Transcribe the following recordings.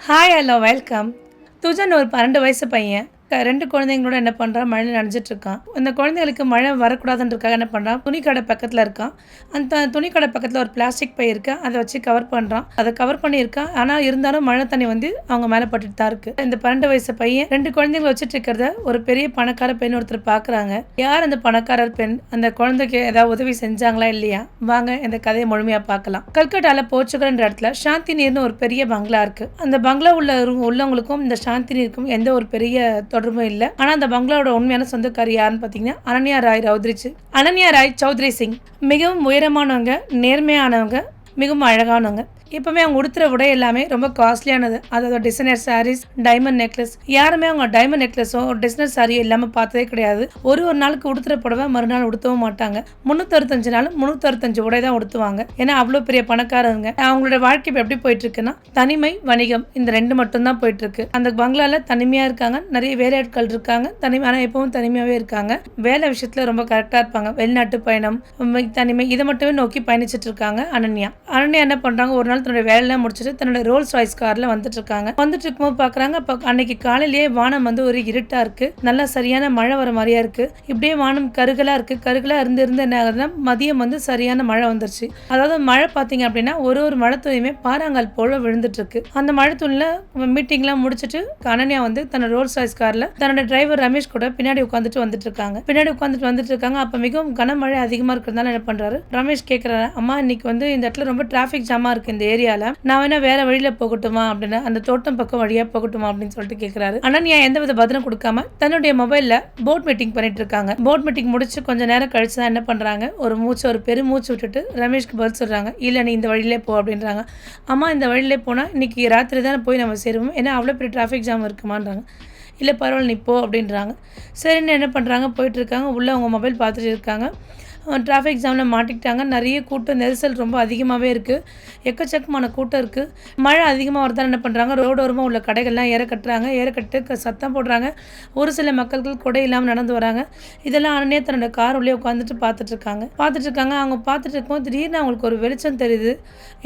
Hi hello welcome Thujan ஒரு பன்னெண்டு வயசு பையன். ரெண்டு குழந்தைங்களோட என்ன பண்ணுறான் மழையில் நனைஞ்சிட்டு இருக்கான். அந்த குழந்தைகளுக்கு மழை வரக்கூடாதுன்றதுக்காக என்ன பண்ணுறான் துணிக்கடை பக்கத்தில் இருக்கான். அந்த துணிக்கடை பக்கத்தில் ஒரு பிளாஸ்டிக் பை இருக்கா. அதை வச்சு கவர் பண்ணுறான் அதை கவர் பண்ணியிருக்கான் ஆனால் இருந்தாலும் மழை தண்ணி வந்து அவங்க மேலே பட்டுட்டு தான் இருக்குது இந்த பன்னெண்டு வயசு பையன் ரெண்டு குழந்தைங்களை வச்சுட்டு இருக்கிறத ஒரு பெரிய பணக்கார பெண் ஒருத்தர் பார்க்குறாங்க யார் அந்த பணக்காரர் பெண்? அந்த குழந்தைக்கு ஏதாவது உதவி செஞ்சாங்களா இல்லையா? வாங்க இந்த கதையை முழுமையாக பார்க்கலாம். கல்கட்டாவில் போர்ச்சுகல்ன்ற இடத்துல சாந்தி நீர்னு ஒரு பெரிய பங்களா இருக்குது அந்த பங்களா உள்ள உள்ளவங்களுக்கும் இந்த சாந்தி நீருக்கும் எந்த ஒரு பெரிய தொடர்பும் இல்லை. ஆனா அந்த பங்களாவோட உண்மையான சொந்தக்காரி யாருன்னு பார்த்தீங்கன்னா அனன்யா ராய் ரவுத்ரிச்சு. அனன்யா ராய் சௌத்ரி சிங். மிகவும் உயரமானவங்க நேர்மையானவங்க மிகவும் அழகானவங்க. எப்பவுமே அவங்க உடுத்துற உடை எல்லாமே ரொம்ப காஸ்ட்லியானது அதாவது டிசைனர் சாரீஸ் டைமண்ட் நெக்லஸ் யாருமே அவங்க டைமண்ட் நெக்லஸோ டிசைனர் சாரியோ இல்லாமல் பார்த்ததே கிடையாது. ஒரு ஒரு நாளுக்கு உடுத்துற புடவை மறுநாள் உடுத்தவும் மாட்டாங்க. முந்நூற்றறுபத்தஞ்சு நாள் முந்நூற்றறுபத்தஞ்சு உடை தான் உடுத்துவாங்க. ஏன்னா அவ்வளோ பெரிய பணக்காரங்க அவங்களோட வாழ்க்கை இப்போ எப்படி போயிட்டு இருக்குன்னா தனிமை வணிகம் இந்த ரெண்டு மட்டும்தான் போயிட்டு இருக்கு அந்த பங்களால தனிமையா இருக்காங்க. நிறைய வேலையாட்கள் இருக்காங்க. தனிமை ஆனால் எப்பவும் தனிமையாகவே இருக்காங்க. வேலை விஷயத்துல ரொம்ப கரெக்டாக இருப்பாங்க. வெளிநாட்டு பயணம் தனிமை இதை மட்டுமே நோக்கி பயணிச்சிட்டு இருக்காங்க அனன்யா. அனன்யா என்ன பண்ணுறாங்க ஒரு நாள் தன்னுடைய வேலையெல்லாம் முடிச்சுட்டு தன்னோட ரோல்ஸ் ராய்ஸ் காரில் வந்துட்டு இருக்காங்க வந்துட்டு இருக்கும்போது பார்க்குறாங்க அப்ப அன்னைக்கு காலையிலேயே வானம் வந்து ஒரு இருட்டாக இருக்குது நல்லா சரியான மழை வர மாதிரியா இருக்குது இப்படியே வானம் கருகலாக இருக்குது கருகலாக இருந்து இருந்து என்ன ஆகுதுன்னா மதியம் வந்து சரியான மழை வந்துருச்சு. அதாவது மழை பார்த்தீங்க அப்படின்னா ஒரு ஒரு மழை துணியுமே பாறாங்கால் போல விழுந்துட்டு இருக்கு அந்த மழை துணியில் மீட்டிங்லாம் முடிச்சுட்டு அனன்யா வந்து தன்னோட ரோல்ஸ் ராய்ஸ் காரில் தன்னோட டிரைவர் ரமேஷ் கூட பின்னாடி உட்காந்துட்டு வந்துட்டு இருக்காங்க பின்னாடி உட்காந்துட்டு வந்துட்டு இருக்காங்க அப்போ மிகவும் கனமழை அதிகமாக இருக்கிறதுனால என்ன பண்ணுறாரு ரமேஷ் கேட்குறாரு அம்மா இன்னைக்கு வந்து இந்த இடத்துல ரொம்ப டிராஃபிக் ஜாமா இருக்குது இந்த ஏரியாவில் நான் வேணா வேற வழியில் போகட்டுமா அப்படின்னு அந்த தோட்டம் பக்கம் வழியாக போகட்டுமா அப்படின்னு சொல்லிட்டு கேக்குறாரு. அனன்யா எந்தவித பதிலும் கொடுக்காம தன்னுடைய மொபைலில் போட் மீட்டிங் பண்ணிட்டு இருக்காங்க. போட் மீட்டிங் முடிச்சு கொஞ்ச நேரம் கழிச்சு தான் என்ன பண்ணுறாங்க ஒரு மூச்சு ஒரு பெரு மூச்சு விட்டுட்டு ரமேஷ்க்கு பதில் சொல்கிறாங்க இல்லை நீ இந்த வழியிலே போ அப்படின்றாங்க. அம்மா இந்த வழியிலே போனால் இன்னைக்கு ராத்திரி தானே போய் நம்ம சேருவோம்? ஏன்னா அவ்வளோ பெரிய டிராஃபிக் ஜாம் இருக்குமான்றாங்க. இல்லை பரவாயில்ல நீ போ அப்படின்றாங்க. சரின்னு என்ன பண்ணுறாங்க போயிட்டு இருக்காங்க. உள்ளே அவங்க மொபைல் பார்த்துட்டு இருக்காங்க. டிராஃபிக் ஜாமில் மாட்டிக்கிட்டாங்க. நிறைய கூட்டம் நெரிசல் ரொம்ப அதிகமாகவே இருக்குது எக்கச்சக்கமான கூட்டம் இருக்குது மழை அதிகமாக வரதால் என்ன பண்ணுறாங்க ரோடோரமாக உள்ள கடைகள்லாம் ஏற கட்டுறாங்க. ஏற கட்டு சத்தம் போடுறாங்க. ஒரு சில மக்கள்கள் கொடை இல்லாமல் நடந்து வராங்க. இதெல்லாம் அண்ணனே தன்னோட கார் உள்ளே உட்காந்துட்டு பார்த்துட்ருக்காங்க. பார்த்துட்ருக்காங்க. அவங்க பார்த்துட்டு இருக்கும் திடீர்னு அவங்களுக்கு ஒரு வெளிச்சம் தெரியுது.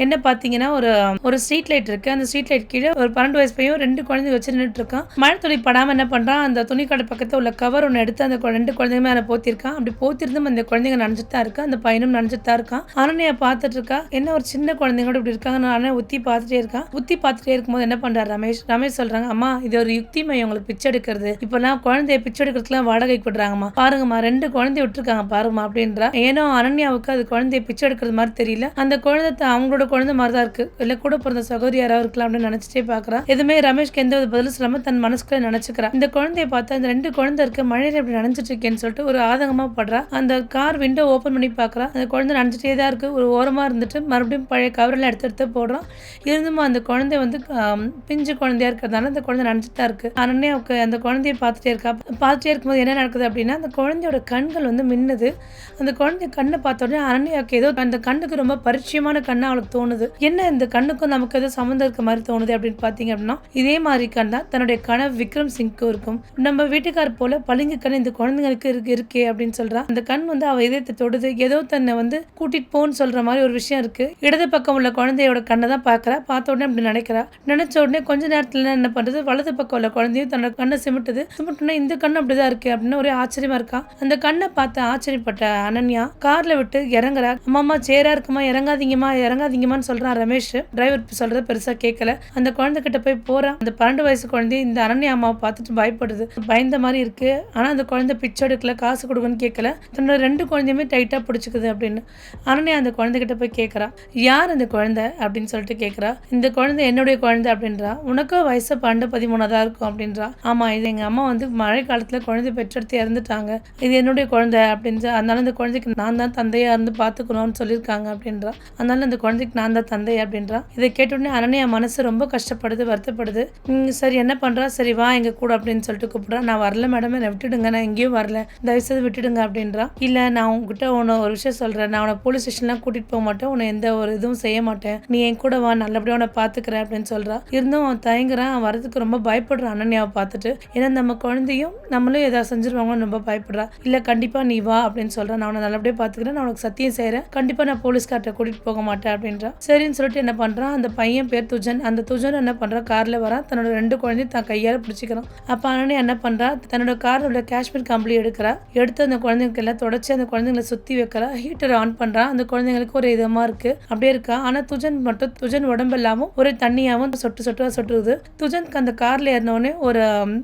என்ன பார்த்தீங்கன்னா ஒரு ஒரு ஸ்ட்ரீட் லைட் இருக்குது அந்த ஸ்ட்ரீட் லைட் கீழே ஒரு பன்னெண்டு வயசு பையன் ரெண்டு குழந்தை வச்சு நின்றுட்டுருக்கான் மழை துளி படாமல் என்ன பண்ணுறான் அந்த துணிக்கடை பக்கத்தில் உள்ள கவர் ஒன்று எடுத்து அந்த ரெண்டு குழந்தைங்க மேலே போத்திருக்கான். அப்படி போத்திருந்தும் அந்த குழந்தைங்க நனைஞ்சிட்டு தான் இருக்கா? அந்த பையனும் நனைஞ்சிட்டு தான் இருக்கான். அனன்யா பார்த்துட்டு இருக்கா என்ன ஒரு சின்ன குழந்தைங்களோட இப்படி இருக்காங்க? நான் அண்ணன் உத்தி பார்த்துட்டே இருக்கான். உத்தி பார்த்துட்டே இருக்கும்போது என்ன பண்றாரு ரமேஷ்? ரமேஷ் சொல்றாங்க அம்மா இது ஒரு யுக்தி மையம் உங்களுக்கு பிச்சை எடுக்கிறது இப்பெல்லாம் குழந்தைய பிச்சை எடுக்கிறதுக்குலாம் வாடகைக்கு விடுறாங்கம்மா பாருங்கம்மா ரெண்டு குழந்தைய விட்டுருக்காங்க பாருங்கம்மா அப்படின்றா. ஏனோ அனன்யாவுக்கு அது குழந்தைய பிச்சை எடுக்கிறது மாதிரி தெரியல. அந்த குழந்தை அவங்களோட குழந்தை மாதிரி தான் இருக்கு. இல்ல கூட பிறந்த சகோதரி யாராவது இருக்கலாம் அப்படின்னு நினைச்சிட்டே பாக்குறா எதுவுமே ரமேஷ்க்கு எந்த ஒரு பதிலும் சொல்லாம தன் மனசுக்குள்ள நினைச்சுக்கிறா. இந்த குழந்தைய பார்த்தா அந்த ரெண்டு குழந்தை இருக்கு மழையில இப்படி நினைச்சிட்டு இருக்கேன்னு சொல்லிட்டு ஒரு ஆதங்கமா படுறா. அந்த கார் விண்டோ ஓப்பன் பண்ணி பார்க்குறான். அந்த குழந்தை நினச்சிட்டே தான் இருக்குது ஒரு ஓரமாக இருந்துட்டு மறுபடியும் பழைய கவரெல்லாம் எடுத்து எடுத்து போடுறான். இருந்தும் அந்த குழந்தை வந்து பிஞ்சு குழந்தையா இருக்கிறதுனால அந்த குழந்தை நினச்சிட்டு தான் இருக்கு. அனன்யாவுக்கு அந்த குழந்தைய பார்த்துட்டே இருக்கா. பார்த்துட்டே இருக்கும்போது என்ன நடக்குது அப்படின்னா அந்த குழந்தையோட கண்கள் வந்து மின்னுது. அந்த குழந்தை கண்ணை பார்த்த உடனே அனன்யாவுக்கு ஏதோ அந்த கண்ணுக்கு ரொம்ப பரிச்சயமான கண்ணாக அவளுக்கு தோணுது. என்ன இந்த கண்ணுக்கும் நமக்கு ஏதோ சம்மந்தம் இருக்க மாதிரி தோணுது அப்படின்னு பார்த்தீங்க அப்படின்னா இதே மாதிரி கண் தான் தன்னுடைய கனவு விக்ரம் சிங்க்கும் இருக்கும். நம்ம வீட்டுக்கார் போல பளிங்கு கண் இந்த குழந்தைங்களுக்கு இருக்கு இருக்கே அப்படின்னு சொல்கிறான் அந்த கண் வந்து அவள் அவ இதயத்தை தொடுது ஏதோ தன்னை வந்து கூட்டிட்டு போன்னு சொல்ற மாதிரி ஒரு விஷயம் இருக்கு. இடது பக்கம் உள்ள குழந்தையோட கண்ணை தான் பாக்குறா பார்த்த உடனே அப்படி நினைக்கிறா. நினைச்ச உடனே கொஞ்ச நேரத்துல என்ன பண்றது? வலது பக்கம் உள்ள குழந்தையும் தன்னோட கண்ணை சிமிட்டுது. சிமிட்டுனா இந்த கண்ணு அப்படிதான் இருக்கு அப்படின்னு ஒரே ஆச்சரியமா இருக்கா. அந்த கண்ணை பார்த்து ஆச்சரியப்பட்ட அனன்யா கார்ல விட்டு இறங்குறா. அம்மாமா சேரா இருக்குமா? இறங்காதீங்கம்மா இறங்காதீங்கம்மான்னு சொல்றான் ரமேஷ். டிரைவர் சொல்றத பெருசா கேட்கல அந்த குழந்தை கிட்ட போய் போறான். அந்த பன்னெண்டு வயசு குழந்தை இந்த அனன்யா அம்மாவை பார்த்துட்டு பயப்படுது. பயந்த மாதிரி இருக்கு. ஆனா அந்த குழந்தை பிச்சை எடுக்கல காசு கொடுங்கன்னு கேட்கல தன்னோட ரெண்டு குழந்தையுமே டைட்டாக பிடிச்சிக்குது அப்படின்னு அனன்யா அந்த குழந்தைகிட்ட போய் கேட்குறா யார் அந்த குழந்தை? அப்படின்னு சொல்லிட்டு கேட்குறா இந்த குழந்தை என்னுடைய குழந்தை அப்படின்றா. உனக்கும் வயசு பன்னெண்டு பதிமூணாவதா இருக்கும் அப்படின்றா. ஆமாம் இது எங்கள் அம்மா வந்து மழை காலத்தில் குழந்தை பெற்றெடுத்து இறந்துட்டாங்க. இது என்னுடைய குழந்தை அப்படின்னு அதனால இந்த குழந்தைக்கு நான் தான் தந்தையாக இருந்து பார்த்துக்கணும்னு சொல்லியிருக்காங்க அப்படின்றா. அதனால அந்த குழந்தைக்கு நான் தான் தந்தை அப்படின்றா. இதை கேட்ட உடனே அனன்யா மனசு ரொம்ப கஷ்டப்படுது வருத்தப்படுது. சரி என்ன பண்ணுறா சரி வா எங்கள் கூட அப்படின்னு சொல்லிட்டு கூப்பிடுறா. நான் வரல மேடம் என்னை விட்டுடுங்க. நான் எங்கேயும் வரல. தயவுசெய்து விட்டுடுங்க அப்படின்றா. இல்லை நான் உங்ககிட்ட உன்னை ஒரு விஷயம் சொல்கிறேன் நான் உன்னை போலீஸ் ஸ்டேஷன்லாம் கூட்டிகிட்டு போக மாட்டேன். உன்னை எந்த ஒரு இதுவும் செய்ய மாட்டேன். நீ என் கூட வா நல்லபடியாக உன்னை பார்த்துக்கிறேன் அப்படின்னு சொல்கிறா இருந்தும் அவன் தயங்குறான். அவன் வரதுக்கு ரொம்ப பயப்படுறான் அனன்யாவை பார்த்துட்டு. ஏன்னா நம்ம குழந்தையும் நம்மளும் ஏதாவது செஞ்சிருவாங்கன்னு ரொம்ப பயப்படுறா. இல்லை கண்டிப்பாக நீ வா அப்படின்னு சொல்கிறேன் நான் உன்னை நல்லபடியாக பார்த்துக்கிறேன். நான் உனக்கு சத்தியம் செய்கிறேன் கண்டிப்பாக நான் போலீஸ்கார்ட்ட கூட்டிகிட்டு போக மாட்டேன் அப்படின்றான் சரின்னு சொல்லிட்டு என்ன பண்ணுறான் அந்த பையன் பேர் துஜன். அந்த துஜன் என்ன பண்ணுறான் காரில் வரான் தன்னோட ரெண்டு குழந்தையும் தான் கையால் பிடிச்சிக்கிறான். அப்போ அனன்யா என்ன பண்ணுறா தன்னோட காரில் உள்ள காஷ்மீர் கம்பளி எடுக்கிறா. எடுத்து அந்த குழந்தைங்களுக்கு எல்லாம் தொடச்சி அந்த குழந்தை குழந்தைங்களை சுற்றி வைக்கிறா ஹீட்டர் ஆன் பண்ணுறா அந்த குழந்தைங்களுக்கு ஒரு இதமாக இருக்குது அப்படியே இருக்கா. ஆனால் துஜன் மட்டும் துஜன் உடம்பு இல்லாமல் ஒரு தண்ணியாகவும் சொட்டு சொட்டுவா சொட்டுருது துஜனுக்கு அந்த காரில் ஏறினோடனே ஒரு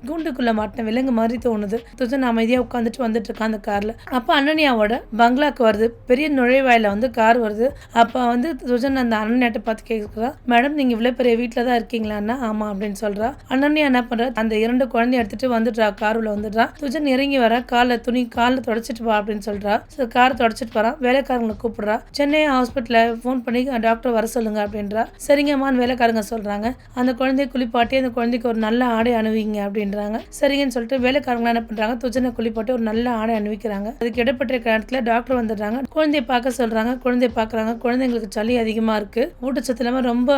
கூண்டுக்குள்ளே மாட்டேன் மாட்டின விலங்கு மாதிரி தோணுது. துஜன் அமைதியாக உட்காந்துட்டு வந்துட்டு இருக்கான் அந்த காரில் அப்போ அனன்யாவோட பங்களாக்கு வருது. பெரிய நுழைவாயில வந்து கார் வருது. அப்போ வந்து துஜன் அந்த அனன்யாட்ட பார்த்து கேட்குறா மேடம் நீங்கள் இவ்வளோ பெரிய வீட்டில் தான் இருக்கீங்களான்னா ஆமாம் அப்படின்னு சொல்கிறா அனன்யா என்ன பண்ணுறா அந்த இரண்டு குழந்தைய எடுத்துட்டு வந்துடுறா கார் உள்ள வந்துடுறா. துஜன் இறங்கி வர. காலில் துணி காலில் தொடச்சிட்டு வா அப்படின்னு சொல்றா. ஸோ கார் தொடச்சிட்டு போகிறான் வேலைக்காரங்களை கூப்பிடுறா. சென்னை ஹாஸ்பிட்டலில் ஃபோன் பண்ணி டாக்டர் வர சொல்லுங்க அப்படின்றா. சரிங்கம்மான்னு வேலைக்காரங்க சொல்கிறாங்க அந்த குழந்தைய குளிப்பாட்டி அந்த குழந்தைக்கு ஒரு நல்ல ஆடை அணுவிங்க அப்படின்றாங்க. சரிங்கன்னு சொல்லிட்டு வேலைக்காரங்க என்ன பண்ணுறாங்க துஜனை குளிப்பாட்டி ஒரு நல்ல ஆடை அணிவிக்கிறாங்க. அதுக்கு இடப்பட்ட நேரத்தில் டாக்டர் வந்துடுறாங்க. குழந்தைய பார்க்க சொல்கிறாங்க குழந்தைய பார்க்குறாங்க. குழந்தைங்களுக்கு சளி அதிகமாக இருக்குது ஊட்டச்சத்து இல்லாமல் ரொம்ப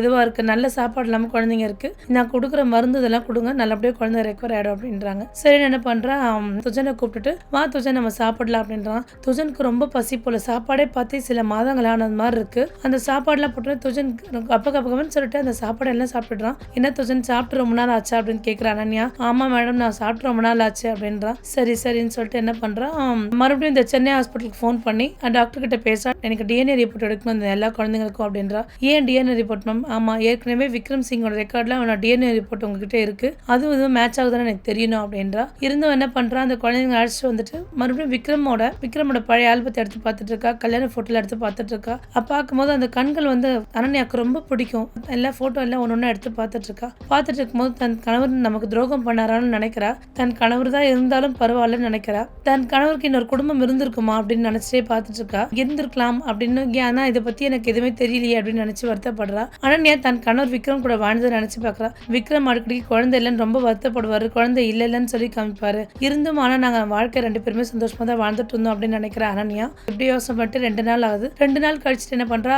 இதுவாக இருக்குது நல்ல சாப்பாடு இல்லாமல் குழந்தைங்க இருக்குது நான் கொடுக்குற மருந்து இதெல்லாம் கொடுங்க. நல்லபடியாக குழந்தை ரெக்கவர் ஆகிடும் அப்படின்றாங்க. சரி என்ன பண்ணுறான் துஜனை கூப்பிட்டுட்டு வா துஜன் நம்ம சாப்பிடலாம் அப்படின்றான். துஜனுக்கு ரொம்ப பசி போல. சாப்பாடே பார்த்து சில மாதங்கள் ஆனது மாதிரி இருக்கு. அந்த சாப்பாடுலாம் போட்டு துஜன் அப்ப கப்பகம்னு சொல்லிட்டு அந்த சாப்பாடு எல்லாம் சாப்பிட்டுறான் என்ன துஜன் சாப்பிட்டு ரொம்ப நாள் ஆச்சா அப்படின்னு கேட்குறான் அனன்யா. ஆமா மேடம் நான் சாப்பிட்டு ரொம்ப நாள் ஆச்சு அப்படின்றான் சரி சரின்னு சொல்லிட்டு என்ன பண்றான் மறுபடியும் இந்த சென்னை ஹாஸ்பிட்டலுக்கு ஃபோன் பண்ணி டாக்டர் கிட்ட பேச எனக்கு டிஎன்ஏ ரிப்போர்ட் எடுக்கணும் இந்த எல்லா குழந்தைங்களுக்கும் அப்படின்றா. ஏன் டிஎன்ஏ ரிப்போர்ட் மேம் ஆமா ஏற்கனவே விக்ரம் சிங்கோட ரெக்கார்ட்ல அவனோட டிஎன்ஏ ரிப்போர்ட் உங்ககிட்ட இருக்கு. அதுவும் இதுவும் மேட்ச் ஆகுதுன்னு எனக்கு தெரியணும் அப்படின்றா. இருந்தும் என்ன பண்றான்? அந்த குழந்தைங்க அழைச்சிட்டு வந்துட்டு மறுபடியும் விக்ரமோட விக்ரமோட பழைய ஆல்பத்தை எடுத்து பார்த்துட்டு இருக்கா கல்யாண போட்டோல எடுத்து பார்த்துட்டு இருக்கா பார்க்கும்போது அந்த கண்கள் வந்து அனன்யாவுக்கு ரொம்ப பிடிக்கும். எல்லா ஃபோட்டோ எல்லாம் ஒன்று ஒன்று எடுத்து பார்த்துட்டு இருக்கா பார்த்துட்டு இருக்கும்போது தன் கணவர் நமக்கு துரோகம் பண்ணாரான்னு நினைக்கிறா. தன் கணவர் தான் இருந்தாலும் பரவாயில்லன்னு நினைக்கிறா. தன் கணவருக்கு இன்னொரு குடும்பம் இருந்திருக்குமா அப்படின்னு நினச்சிட்டே பார்த்துட்டு இருக்கா இருந்திருக்கலாம் அப்படின்னு ஆனால் இதை பற்றி எனக்கு எதுவுமே தெரியலையே அப்படின்னு நினச்சி வருத்தப்படுறா. அனன்யா தன் கணவர் விக்ரம் கூட வாழ்ந்ததை நினச்சி பார்க்குறா. விக்ரம் அடிக்கடி குழந்தை இல்லைன்னு ரொம்ப வருத்தப்படுவார். குழந்தை இல்லை இல்லைன்னு சொல்லி காமிப்பார். இருந்தும் ஆனால் நாங்கள் வாழ்க்கை ரெண்டு பேருமே சந்தோஷமாக தான் வாழ்ந்துட்டு இருந்தோம் அப்படின்னு நினைக்கிற அனன்யா. எப்படி யோசனைப்பட்டு ரெண்டு நாள் ஆகுது. ரெண்டு நாள் கழிச்சுட்டு என்ன பண்றா?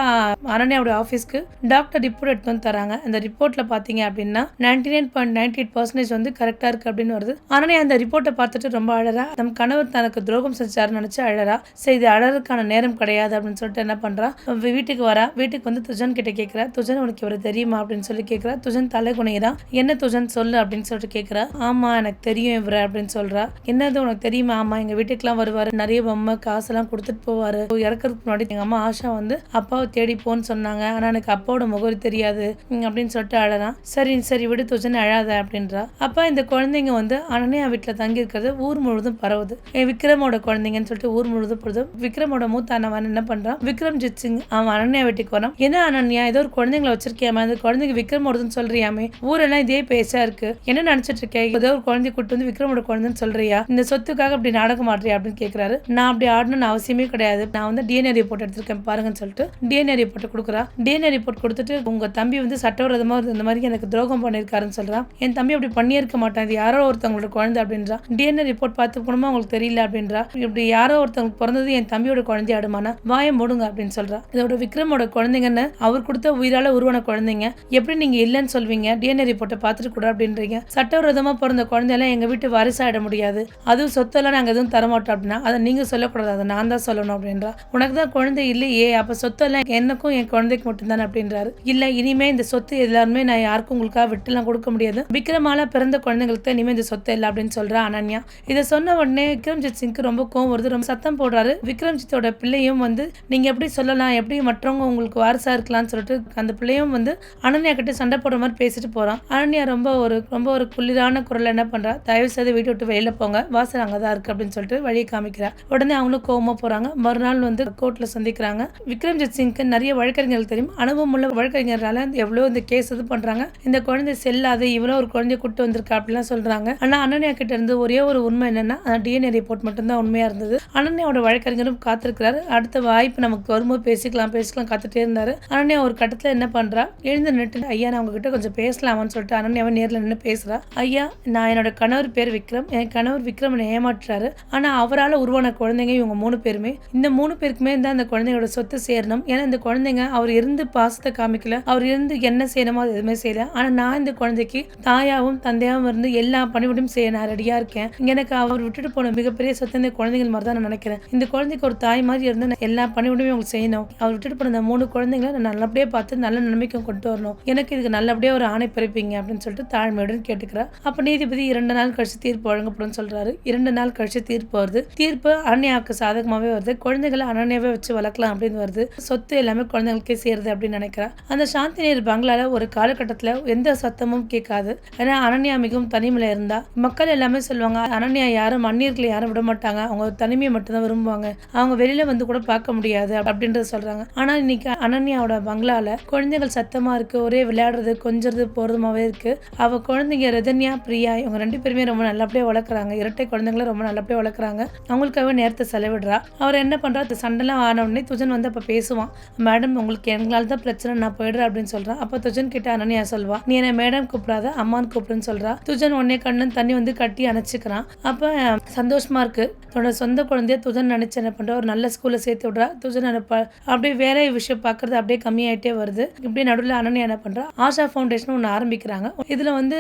அனன்யாவுடைய ஆஃபீஸ்க்கு டாக்டர் ரிப்போர்ட் எடுத்து வந்து தராங்க. அந்த ரிப்போர்ட்ல பாத்தீங்க அப்படின்னா ninety nine point ninety eight percentage வந்து கரெக்டா இருக்கு அப்படின்னு வருது. அனன்யா அந்த ரிப்போர்ட்டை பார்த்துட்டு ரொம்ப அழறா நம் கணவர் தனக்கு துரோகம் செஞ்சாருன்னு நினச்சி அழறா சரி இது அழறதுக்கான நேரம் கிடையாது அப்படின்னு சொல்லிட்டு என்ன பண்றா? வீட்டுக்கு வரா. வீட்டுக்கு வந்து துஜன் கிட்ட கேட்குறா துஜன் உனக்கு இவரை தெரியுமா? அப்படின்னு சொல்லி கேட்குறா துஜன் தலை குனிகிறா என்ன துஜன்? சொல்லு அப்படின்னு சொல்லிட்டு கேட்குறா ஆமா எனக்கு தெரியும் இவரை அப்படின்னு சொல்றா. என்னது? உனக்கு தெரியுமா? ஆமா எங்க வீட்டுக்குலாம் வருவாரு. நிறைய பொம்மை காசெல்லாம் கொடுத்துட்டு போவாரு. இறக்குறதுக்கு முன்னாடி எங்க அம்மா ஆஷா வந்து அப்பாவை தேடி போன்னு சொன்னாங்க. ஆனா எனக்கு அப்பாவோட முகவரி தெரியாது. அப்படின்னு சொல்லிட்டு அழறான். சரி சரி விடு துஜன் அழாத அப்படின்றா. அப்பா இந்த குழந்தைங்க வந்து அனன்யா வீட்டுல தங்கி இருக்கிறது ஊர் முழுதும் பரவுது. விக்ரமோட குழந்தைங்கன்னு சொல்லிட்டு ஊர் முழுதும் போடுது விக்ரமோட மூத்த அண்ணவன் என்ன பண்றான்? விக்ரம் ஜித் சிங் அவன் அனன்யா வீட்டுக்கு வரான். என்ன அனன்யா? ஏதோ ஒரு குழந்தைங்களை வச்சிருக்கியாமே அந்த குழந்தைங்க விக்ரமோடதுன்னு சொல்றியாமே? ஊரெல்லாம் இதே பேசா இருக்கு. என்ன நினைச்சிட்டு இருக்கே? ஏதோ ஒரு குழந்தை கூட்டு வந்து விக்ரமோட குழந்தைன்னு சொல்றியா? இந்த சொத்துக்காக அப்படி நாடகம் ஆடுறியா? அப்படின்னு கேக்குறாரு. நான் அப்படி ஆடணும்னு அவசியமே கிடையாது. நான் வந்து டிஎன்ஏ ரிப்போர்ட் எடுத்திருக்கேன் பாருங்கன்னு சொல்லிட்டு. டிஎன்ஏ ரிப்போர்ட் கொடுக்குறா. டிஎன்ஏ ரிப்போர்ட் கொடுத்துட்டு உங்க தம்பி வந்து சட்டவிரோதமா இந்த மாதிரி எனக்கு துரோகம் பண்ணியிருக்காருன்னு சொல்றான் என் தம்பி அப்படி பண்ணியிருக்க மாட்டான். இது யாரோ ஒருத்தவங்களோட குழந்தை அப்படின்றா. டிஎன்ஏ ரிப்போர்ட் பார்த்து போனோமா உங்களுக்கு தெரியல அப்படின்றா. இப்படி யாரோ ஒருத்தவங்களுக்கு பிறந்தது என் தம்பியோட குழந்தை ஆடுமானா? வாயம் மூடுங்க அப்படின்னு சொல்றா. இதோட விக்ரமோட குழந்தைங்கன்னு அவர் கொடுத்த உயிரால உருவான குழந்தைங்க. எப்படி நீங்க இல்லைன்னு சொல்வீங்க? டிஎன்ஏ ரிப்போர்ட்டை பார்த்துட்டு கூட அப்படின்றீங்க. சட்டவிரோதமா பிறந்த குழந்தையெல்லாம் எங்க வீட்டு வாரிசாயிட முடியாது. அதுவும் சொத்தெல்லாம் நாங்க எதுவும் தரமாட்டோம் அப்படின்னா அதை நீங்க சொல்லக்கூடாது அதை நான் தான் சொல்லணும் அப்படின்றா. உனக்கு தான் குழந்தை இல்லையே அப்ப சொத்தெல்லாம் எனக்கும் என் குழந்தைக்கு மட்டும்தானே அப்படின்றாரு. இல்ல இனிமே இந்த சொத்து எல்லாருமே நான் யாருக்கும் உங்களுக்காக விட்டுலாம் கொடுக்க முடியாது. விக்ரமால பிறந்த குழந்தைங்களுக்கு தான் இனிமே இந்த சொத்து இல்லை அப்படின்னு சொல்றா அனன்யா. இதை சொன்ன உடனே விக்ரம்ஜித் சிங்க்கு ரொம்ப கோவம் வருது ரொம்ப சத்தம் போடுறாரு. விக்ரம்ஜித்தோட பிள்ளையும் வந்து நீங்க எப்படி சொல்லலாம்? எப்படி மற்றவங்க உங்களுக்கு வாரிசா இருக்கலாம்னு சொல்லிட்டு அந்த பிள்ளையும் வந்து அனன்யா கிட்ட சண்டை போடுற மாதிரி பேசிட்டு போறான். அனன்யா ரொம்ப ஒரு ரொம்ப ஒரு குளிரான குரல் என்ன பண்றா? தயவு செய்து வீட்டை விட்டு வெளியில போங்க. வாசல் அங்கதான் இருக்கு அப்படின்னு சொல்லிட்டு வழியை காமிக்கிறா. உடனே அவங்களும் கோவமாக போகிறாங்க மறுநாள் வந்து கோர்ட்டில் சந்திக்கிறாங்க. விக்ரம்ஜித் சிங்க்கு நிறைய வழக்கறிஞர்கள் தெரியும். அனுபவம் உள்ள வழக்கறிஞரால எவ்வளோ இந்த கேஸ் இது பண்ணுறாங்க இந்த குழந்தை செல்லாது இவ்வளோ ஒரு குழந்தைய கூட்டு வந்திருக்கா அப்படிலாம் சொல்கிறாங்க ஆனால் அனன்யா கிட்ட இருந்து ஒரே ஒரு உண்மை என்னென்னா டிஎன்ஏ ரிப்போர்ட் மட்டும்தான் உண்மையாக இருந்தது. அனன்யாவோட வழக்கறிஞரும் காத்திருக்கிறாரு. அடுத்த வாய்ப்பு நமக்கு வரும்போது பேசிக்கலாம் பேசிக்கலாம் காத்துட்டே இருந்தார். அனன்யா ஒரு கட்டத்தில் என்ன பண்ணுறா எழுந்து நின்று ஐயா நான் உங்ககிட்ட கொஞ்சம் பேசலாமான்னு சொல்லிட்டு அனன்யாவை நேரில் நின்று பேசுகிறா ஐயா நான் என்னோட கணவர் பேர் விக்ரம். என் கணவர் விக்ரம் என்னை ஏமாற்றுறாரு. ஆனால் அவரால் உருவான குழந்தை குழந்தைங்க இவங்க மூணு பேருமே. இந்த மூணு பேருக்குமே தான் அந்த குழந்தைங்களோட சொத்து சேரணும். ஏன்னா இந்த குழந்தைங்க அவர் இருந்து பாசத்தை காமிக்கல. அவர் இருந்து என்ன செய்யணுமோ அது எதுவுமே செய்யல. ஆனா நான் இந்த குழந்தைக்கு தாயாவும் தந்தையாவும் இருந்து எல்லா பணிவிடும் செய்ய நான் ரெடியா இருக்கேன். எனக்கு அவர் விட்டுட்டு போன மிகப்பெரிய சொத்து இந்த குழந்தைகள் மாதிரி தான் நான் நினைக்கிறேன். இந்த குழந்தைக்கு ஒரு தாய் மாதிரி இருந்து நான் எல்லா பணிவிடுமே உங்களுக்கு செய்யணும். அவர் விட்டுட்டு போன இந்த மூணு குழந்தைங்களை நான் நல்லபடியா பார்த்து நல்ல நிலைமைக்கு கொண்டு வரணும். எனக்கு இதுக்கு நல்லபடியா ஒரு ஆணை பிறப்பீங்க அப்படின்னு சொல்லிட்டு தாழ்மையுடன் கேட்டுக்கிறா. அப்ப நீதிபதி இரண்டு நாள் கழிச்சு தீர்ப்பு வழங்கப்படும் சொல்றாரு. இரண்டு நாள் கழிச்சு தீர்ப்பு வருது. தீர்ப்பு அனன்யாவுக்கு சாதகமாகவே வருது. குழந்தைகளை அனன்யாவே வச்சு வளர்க்கலாம் அப்படின்னு வருது. சொத்து எல்லாமே குழந்தைகளுக்கே சேருது அப்படின்னு நினைக்கிறா. அந்த சாந்தி நேர் பங்களால ஒரு காலகட்டத்தில் எந்த சத்தமும் கேட்காது. ஏன்னா அனன்யா மிகவும் தனிமையில் இருந்தா. மக்கள் எல்லாமே சொல்லுவாங்க அனன்யா யாரும் மண்ணியர்களை யாரும் விட மாட்டாங்க. அவங்க தனிமையை மட்டும்தான் விரும்புவாங்க. அவங்க வெளியில வந்து கூட பார்க்க முடியாது அப்படின்றத சொல்றாங்க. ஆனா இன்னைக்கு அனன்யாவோட பங்களால குழந்தைகள் சத்தமா இருக்கு ஒரே விளையாடுறது கொஞ்சது போறதுமாவே இருக்கு. அவ குழந்தைங்க ரதன்யா பிரியா இவங்க ரெண்டு பேருமே ரொம்ப நல்லபடியா வளர்க்குறாங்க. இரட்டை குழந்தைங்கள ரொம்ப நல்லபடியா வளர்க்குறாங்க. அவங்களுக்காகவே நேரத்தை செலவிடுறா. அவர் என்ன பண்றா? அந்த சண்டைலாம் ஆன உடனே துஜன் வந்து அப்ப பேசுவான். மேடம் உங்களுக்கு எங்களால் தான் பிரச்சனை நான் போயிடுறேன் அப்படின்னு சொல்றான் அப்போ துஜன் கிட்ட அனன்யா சொல்வா நீ என்ன மேடம் கூப்பிடாத அம்மான்னு கூப்பிடுன்னு சொல்றா. துஜன் உடனே கண்ணன் தண்ணி வந்து கட்டி அணைச்சிக்கிறான். அப்ப சந்தோஷமா இருக்கு. தன்னோட சொந்த குழந்தைய துஜன் நினைச்சு என்ன பண்ணுறா ஒரு நல்ல ஸ்கூலில் சேர்த்து விடுறா. துஜன் அனுப்ப அப்படியே வேலை விஷயம் பார்க்கறது அப்படியே கம்மியாயிட்டே வருது. இப்படியே நடுவில் அனன்யா என்ன பண்றா? ஆஷா ஃபவுண்டேஷன் ஒன்று ஆரம்பிக்கிறாங்க. இதுல வந்து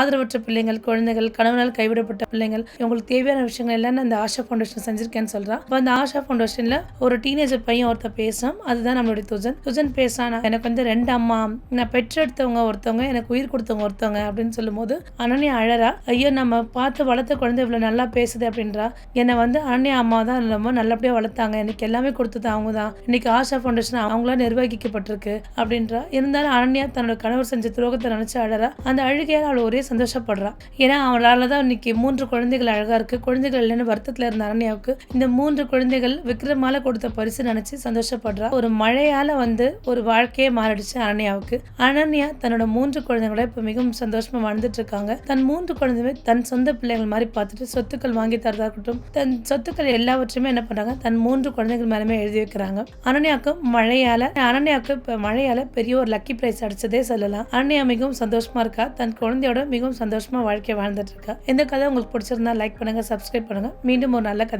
ஆதரவற்ற பிள்ளைங்கள் குழந்தைகள் கணவனால் கைவிடப்பட்ட பிள்ளைங்கள் இவங்களுக்கு தேவையான விஷயங்கள் எல்லாம் அந்த ஆஷா ஃபவுண்டேஷன் செஞ்சிருக்கேன்னு சொல்றா. அந்த ஆஷா ஃபவுண்டேஷன்ல ஒரு டீனேஜர் பையன் ஒருத்தர் பேசும் அதுதான் நம்மளுடைய துஜன். துஜன் பேசானா எனக்கு வந்து ரெண்டு அம்மா நான் பெற்றெடுத்தவங்க ஒருத்தவங்க எனக்கு உயிர் கொடுத்தவங்க ஒருத்தவங்க அப்படின்னு சொல்லும்போது அனன்யா அழறா ஐயோ நம்ம பார்த்து வளர்த்த குழந்தை இவ்வளோ நல்லா பேசுது அப்படின்றா. என்னை வந்து அனன்யா அம்மா தான் ரொம்ப நல்லபடியாக வளர்த்தாங்க. எனக்கு எல்லாமே கொடுத்தது அவங்க தான் இன்னைக்கு ஆஷா ஃபவுண்டேஷன் அவங்களா நிர்வகிக்கப்பட்டிருக்கு அப்படின்றா. இருந்தாலும் அனன்யா தன்னோட கணவர் செஞ்ச துரோகத்தை நினைச்சு அழறா. அந்த அழுகையால் அவள் ஒரே சந்தோஷப்படுறா. ஏன்னா அவளால தான் இன்னைக்கு மூன்று குழந்தைகள் அழகா இருக்கு. குழந்தைகள் இல்லைன்னு வருத்தத்துல இருந்த அனன்யாவுக்கு இந்த மூன்று குழந்தைகள் விக்ரமால கொடுத்த பரிசு நினைச்சு சந்தோஷப்படுறா. ஒரு மழையால வந்து ஒரு வாழ்க்கையே மாறிடுச்சு அனன்யாவுக்கு. அனன்யா தன்னோட மூன்று குழந்தைங்களோட இப்ப மிகவும் சந்தோஷமா வாழ்ந்துட்டு இருக்காங்க. தன் மூன்று குழந்தையுமே தன் சொந்த பிள்ளைகள் மாதிரி பார்த்துட்டு சொத்துக்கள் வாங்கி தரதா இருக்கட்டும். தன் சொத்துக்கள் எல்லாவற்றையுமே என்ன பண்றாங்க? தன் மூன்று குழந்தைகள் மேலுமே எழுதி வைக்கிறாங்க. அனன்யாவுக்கு மழையால அனன்யாவுக்கு இப்ப மழையால பெரிய ஒரு லக்கி பிரைஸ் அடிச்சதே சொல்லலாம். அனன்யா மிகவும் சந்தோஷமா இருக்கா? தன் குழந்தையோட மிகவும் சந்தோஷமா வாழ்க்கை வாழ்ந்துட்டு இருக்கா? இந்த கதை உங்களுக்கு பிடிச்சிருந்தா லைக் பண்ணுங்க சப்ஸ்கிரைப் பண்ணுங்க. மீண்டும் ஒரு நல்ல கதை